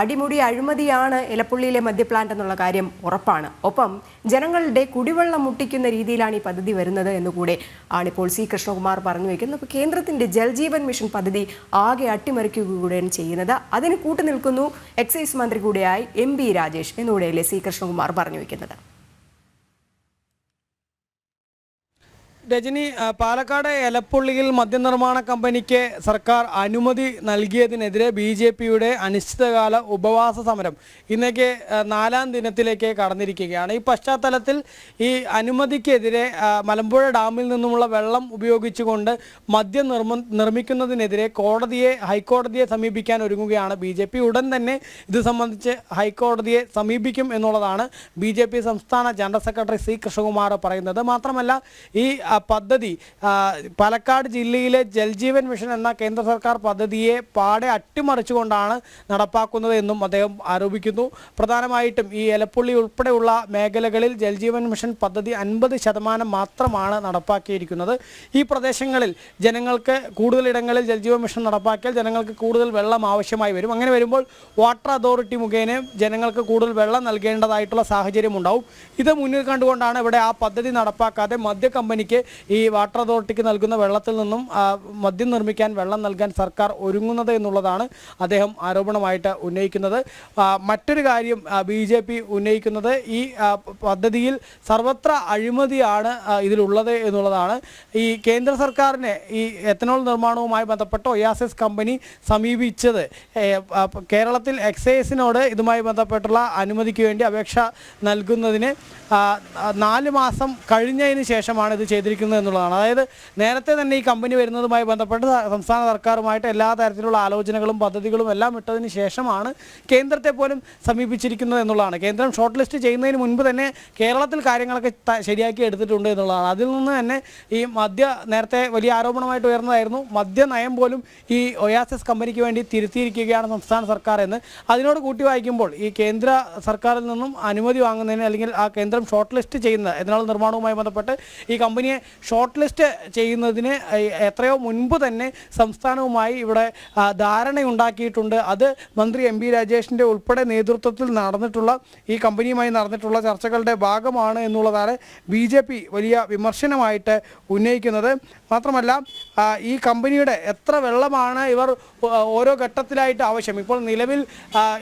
അടിമുടി അഴിമതിയാണ് ഇലപ്പുള്ളിയിലെ മദ്യപ്ലാന്റ് എന്നുള്ള കാര്യം ഉറപ്പാണ്. ഒപ്പം ജനങ്ങളുടെ കുടിവെള്ളം മുട്ടിക്കുന്ന രീതിയിലാണ് ഈ പദ്ധതി വരുന്നത് എന്നുകൂടെ ആണിപ്പോൾ സി കൃഷ്ണകുമാർ പറഞ്ഞു വയ്ക്കുന്നത് അപ്പോൾ കേന്ദ്രത്തിന്റെ ജൽജീവൻ മിഷൻ പദ്ധതി ആകെ അട്ടിമറിക്കുകയാണ് ചെയ്യുന്നത്. അതിന് കൂട്ടുനിൽക്കുന്നു എക്സൈസ് മന്ത്രി കൂടിയായി എം ബി രാജേഷ് എന്നുകൂടെയല്ലേ സി കൃഷ്ണകുമാർ പറഞ്ഞു വയ്ക്കുന്നത് രജനി പാലക്കാട് എലപ്പുള്ളിയിൽ മദ്യനിർമ്മാണ കമ്പനിക്ക് സർക്കാർ അനുമതി നൽകിയതിനെതിരെ ബി ജെ പിയുടെ അനിശ്ചിതകാല ഉപവാസ സമരം ഇന്നേക്ക് നാലാം ദിനത്തിലേക്ക് കടന്നിരിക്കുകയാണ്. ഈ പശ്ചാത്തലത്തിൽ ഈ അനുമതിക്കെതിരെ മലമ്പുഴ ഡാമിൽ നിന്നുമുള്ള വെള്ളം ഉപയോഗിച്ചുകൊണ്ട് മദ്യം നിർമ്മ നിർമ്മിക്കുന്നതിനെതിരെ കോടതിയെ ഹൈക്കോടതിയെ സമീപിക്കാൻ ഒരുങ്ങുകയാണ് ബി ജെ പി. ഉടൻ തന്നെ ഇത് സംബന്ധിച്ച് ഹൈക്കോടതിയെ സമീപിക്കും എന്നുള്ളതാണ് ബി ജെ പി സംസ്ഥാന ജനറൽ സെക്രട്ടറി സി കൃഷ്ണകുമാർ പറയുന്നത്. മാത്രമല്ല ഈ പദ്ധതി പാലക്കാട് ജില്ലയിലെ ജൽജീവൻ മിഷൻ എന്ന കേന്ദ്ര സർക്കാർ പദ്ധതിയെ പാടെ അട്ടിമറിച്ചുകൊണ്ടാണ് നടപ്പാക്കുന്നത് എന്നും അദ്ദേഹം ആരോപിക്കുന്നു. പ്രധാനമായിട്ടും ഈ എലപ്പുള്ളി ഉൾപ്പെടെയുള്ള മേഖലകളിൽ ജൽജീവൻ മിഷൻ പദ്ധതി അൻപത് ശതമാനം മാത്രമാണ് നടപ്പാക്കിയിരിക്കുന്നത്. ഈ പ്രദേശങ്ങളിൽ ജനങ്ങൾക്ക് കൂടുതൽ കൂടുതലിടങ്ങളിൽ ജൽജീവൻ മിഷൻ നടപ്പാക്കിയാൽ ജനങ്ങൾക്ക് കൂടുതൽ വെള്ളം ആവശ്യമായി വരും. അങ്ങനെ വരുമ്പോൾ വാട്ടർ അതോറിറ്റി മുഖേന ജനങ്ങൾക്ക് കൂടുതൽ വെള്ളം നൽകേണ്ടതായിട്ടുള്ള സാഹചര്യം ഉണ്ടാവും ഇത് മുന്നിൽ കണ്ടുകൊണ്ടാണ് ഇവിടെ ആ പദ്ധതി നടപ്പാക്കാതെ മദ്യ കമ്പനിക്ക് ഈ വാട്ടർ അതോറിറ്റിക്ക് നൽകുന്ന വെള്ളത്തിൽ നിന്നും മദ്യം നിർമ്മിക്കാൻ വെള്ളം നൽകാൻ സർക്കാർ ഒരുങ്ങുന്നത് എന്നുള്ളതാണ് അദ്ദേഹം ആരോപണമായിട്ട് ഉന്നയിക്കുന്നത്. മറ്റൊരു കാര്യം ബി ജെ പി ഉന്നയിക്കുന്നത് ഈ പദ്ധതിയിൽ സർവത്ര അഴിമതിയാണ് ഇതിലുള്ളത് എന്നുള്ളതാണ്. ഈ കേന്ദ്ര സർക്കാരിനെ ഈ എത്തനോൾ നിർമ്മാണവുമായി ബന്ധപ്പെട്ട് ഒയാസിസ് കമ്പനി സമീപിച്ചത്. കേരളത്തിൽ എക്സൈസിനോട് ഇതുമായി ബന്ധപ്പെട്ടുള്ള അനുമതിക്ക് വേണ്ടി അപേക്ഷ നൽകുന്നതിന് നാല് മാസം കഴിഞ്ഞതിന് ശേഷമാണ് ഇത് ചെയ്തിരിക്കുന്നത്. എന്നുള്ളതാണ്. അതായത് നേരത്തെ തന്നെ ഈ കമ്പനി വരുന്നതുമായി ബന്ധപ്പെട്ട് സംസ്ഥാന സർക്കാരുമായിട്ട് എല്ലാ തരത്തിലുള്ള ആലോചനകളും പദ്ധതികളും എല്ലാം ഇട്ടതിന് ശേഷമാണ് കേന്ദ്രത്തെ പോലും സമീപിച്ചിരിക്കുന്നത് എന്നുള്ളതാണ്. കേന്ദ്രം ഷോർട്ട് ലിസ്റ്റ് ചെയ്യുന്നതിന് മുൻപ് തന്നെ കേരളത്തിൽ കാര്യങ്ങളൊക്കെ ശരിയാക്കി എടുത്തിട്ടുണ്ട് എന്നുള്ളതാണ്. അതിൽ നിന്ന് തന്നെ ഈ മദ്യ നേരത്തെ വലിയ ആരോപണമായിട്ട് ഉയർന്നതായിരുന്നു. മദ്യ നയം പോലും ഈ ഒയാസിസ് കമ്പനിക്ക് വേണ്ടി തിരുത്തിയിരിക്കുകയാണ് സംസ്ഥാന സർക്കാർ എന്ന്. അതിനോട് കൂട്ടി വായിക്കുമ്പോൾ ഈ കേന്ദ്ര സർക്കാരിൽ നിന്നും അനുമതി വാങ്ങുന്നതിന് അല്ലെങ്കിൽ ആ കേന്ദ്രം ഷോർട്ട് ലിസ്റ്റ് ചെയ്യുന്ന എഥനോൾ നിർമ്മാണവുമായി ബന്ധപ്പെട്ട് ഈ കമ്പനിയെ ഷോർട്ട് ലിസ്റ്റ് ചെയ്യുന്നതിന് എത്രയോ മുൻപ് തന്നെ സംസ്ഥാനവുമായി ഇവിടെ ധാരണയുണ്ടാക്കിയിട്ടുണ്ട്. അത് മന്ത്രി എം ബി രാജേഷിന്റെ ഉൾപ്പെടെ നേതൃത്വത്തിൽ നടന്നിട്ടുള്ള ഈ കമ്പനിയുമായി നടന്നിട്ടുള്ള ചർച്ചകളുടെ ഭാഗമാണ് എന്നുള്ളതാണ് ബി ജെ പി വലിയ വിമർശനമായിട്ട് ഉന്നയിക്കുന്നത്. മാത്രമല്ല ഈ കമ്പനിയുടെ എത്ര വെള്ളമാണ് ഇവർ ഓരോ ഘട്ടത്തിലായിട്ട് ആവശ്യം. ഇപ്പോൾ നിലവിൽ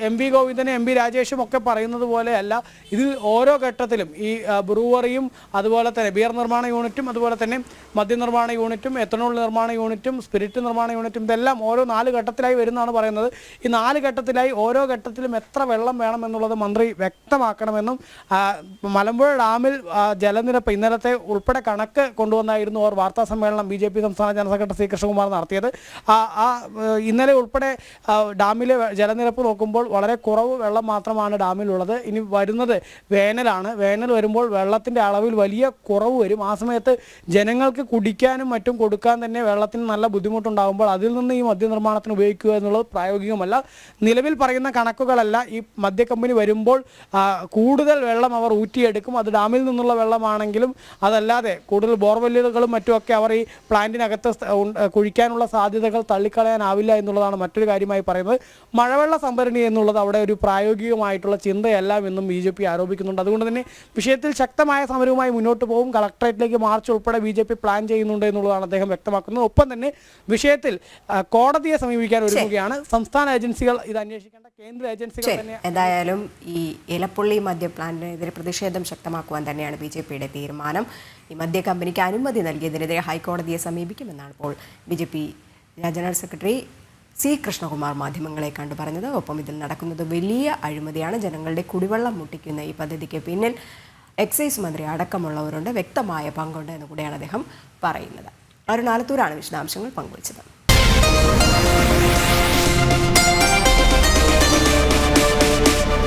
എം വി ഗോവിന്ദനും എം പി രാജേഷും ഒക്കെ പറയുന്നത് പോലെയല്ല ഇതിൽ ഓരോ ഘട്ടത്തിലും ഈ ബ്രൂവറിയും അതുപോലെ തന്നെ ബിയർ നിർമ്മാണ യൂണിറ്റും അതുപോലെ തന്നെ മദ്യനിർമ്മാണ യൂണിറ്റും എത്തനോൾ നിർമ്മാണ യൂണിറ്റും സ്പിരിറ്റ് നിർമ്മാണ യൂണിറ്റും ഇതെല്ലാം ഓരോ നാല് ഘട്ടത്തിലായി വരുന്നതാണ് പറയുന്നത്. ഈ നാല് ഘട്ടത്തിലായി ഓരോ ഘട്ടത്തിലും എത്ര വെള്ളം വേണമെന്നുള്ളത് മന്ത്രി വ്യക്തമാക്കണമെന്നും മലമ്പുഴ ഡാമിൽ ജലനിരപ്പ് ഇന്നലത്തെ ഉൾപ്പെടെ കണക്ക് കൊണ്ടുവന്നായിരുന്നു അവർ വാർത്താ സമ്മേളനം ബി ജെ പി സംസ്ഥാന ജനറൽ സെക്രട്ടറി കൃഷ്ണകുമാർ നടത്തിയത്. ആ ഇന്നലെ ഉൾപ്പെടെ ഡാമിലെ ജലനിരപ്പ് നോക്കുമ്പോൾ വളരെ കുറവ് വെള്ളം മാത്രമാണ് ഡാമിലുള്ളത്. ഇനി വരുന്നത് വേനലാണ്. വേനൽ വരുമ്പോൾ വെള്ളത്തിന്റെ അളവിൽ വലിയ കുറവ് വരും. ആ സമയത്ത് ജനങ്ങൾക്ക് കുടിക്കാനും മറ്റും കൊടുക്കാൻ തന്നെ വെള്ളത്തിന് നല്ല ബുദ്ധിമുട്ടുണ്ടാകുമ്പോൾ അതിൽ നിന്ന് ഈ മദ്യനിർമ്മാണത്തിന് ഉപയോഗിക്കുക എന്നുള്ളത് പ്രായോഗികമല്ല. നിലവിൽ പറയുന്ന കണക്കുകളല്ല. ഈ മദ്യ കമ്പനി വരുമ്പോൾ കൂടുതൽ വെള്ളം അവർ ഊറ്റിയെടുക്കും. അത് ഡാമിൽ നിന്നുള്ള വെള്ളമാണെങ്കിലും അതല്ലാതെ കൂടുതൽ ബോർവെല്ലുകളും മറ്റുമൊക്കെ അവർ ഈ പ്ലാന്റിനകത്ത് കുഴിക്കാനുള്ള സാധ്യതകൾ തള്ളിക്കളയാനാവില്ല എന്നുള്ളതാണ് മറ്റൊരു കാര്യമായി പറയുന്നത്. മഴവെള്ള സംഭരണി എന്നുള്ളത് അവിടെ ഒരു പ്രായോഗികമായിട്ടുള്ള ചിന്തയല്ല എന്നും ബി ആരോപിക്കുന്നുണ്ട്. അതുകൊണ്ട് തന്നെ വിഷയത്തിൽ ശക്തമായ സമരവുമായി മുന്നോട്ട് പോകും. കളക്ടറേറ്റിലേക്ക് മാർച്ച് ഉൾപ്പെടെ ബി ജെ പി പ്ലാൻ ചെയ്യുന്നുണ്ട് എന്നുള്ളതാണ് അദ്ദേഹം വ്യക്തമാക്കുന്നത്. ഒപ്പം തന്നെ വിഷയത്തിൽ കോടതിയെ സമീപിക്കാൻ ഒരുങ്ങുകയാണ്. സംസ്ഥാന ഏജൻസികൾ ഇത് അന്വേഷിക്കേണ്ട കേന്ദ്ര ഏജൻസികൾ തന്നെ എന്തായാലും ഈ ഇലപ്പുള്ളി മദ്യ പ്ലാന്റിനെതിരെ പ്രതിഷേധം ശക്തമാക്കുവാൻ തന്നെയാണ് ബി ജെ പിയുടെ തീരുമാനം. ഈ മദ്യ കമ്പനിക്ക് അനുമതി നൽകിയതിനെതിരെ ഹൈക്കോടതിയെ സമീപിക്കുമെന്നാണ് ഇപ്പോൾ B J P general secretary C Krishnakumar മാധ്യമങ്ങളെ കണ്ടു പറഞ്ഞത്. ഒപ്പം ഇതിൽ നടക്കുന്നത് വലിയ അഴിമതിയാണ്. ജനങ്ങളുടെ കുടിവെള്ളം മുട്ടിക്കുന്ന ഈ പദ്ധതിക്ക് പിന്നിൽ എക്സൈസ് മന്ത്രി അടക്കമുള്ളവരുണ്ട്. വ്യക്തമായ പങ്കുണ്ട് എന്ന് കൂടിയാണ് അദ്ദേഹം പറയുന്നത്. അരുണാലത്തൂരാണ് വിശദാംശങ്ങൾ പങ്കുവച്ചത്.